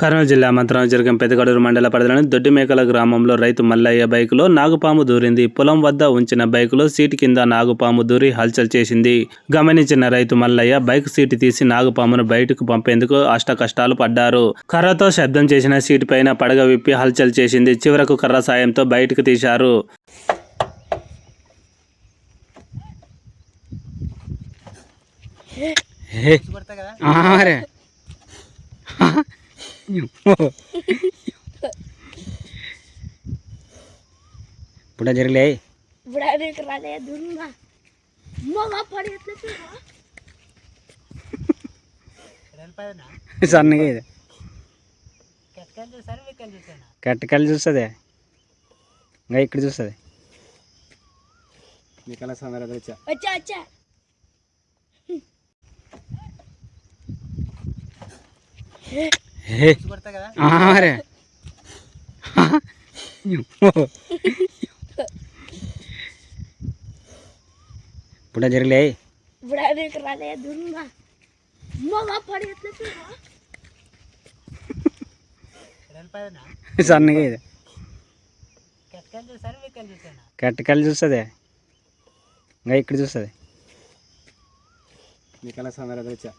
కర్నూలు జిల్లా మంత్రం జరిగిన పెదగడూరు మండల పరిధిలోని దొడ్డిమేకల గ్రామంలో రైతు మల్లయ్య బైకులో నాగుపాము దూరింది. పొలం వద్ద ఉంచిన బైకులో సీటు కింద నాగుపాము దూరి హల్చల్ చేసింది. గమనించిన రైతు మల్లయ్య బైక్ సీటు తీసి నాగుపామును బయటకు పంపేందుకు అష్ట కష్టాలు పడ్డారు. కర్రతో శబ్దం చేసిన సీటు పైన పడగ విప్పి హల్చల్ చేసింది. చివరకు కర్ర సాయంతో బయటకు తీశారు. అరే ఇప్పుడు జరగలే ఇప్పుడు రాలేదు సన్నగా ఇది కట్టకాయలు చూస్తుంది ఇంకా ఇక్కడ చూస్తుంది వచ్చా వచ్చా Yeah. ఇప్పుడు జరగలే. సన్నగా ఇది. కట్టకాయలు చూస్తుంది. ఇంకా ఇక్కడ చూస్తుంది. నీకన్నా సందర్భ వచ్చా.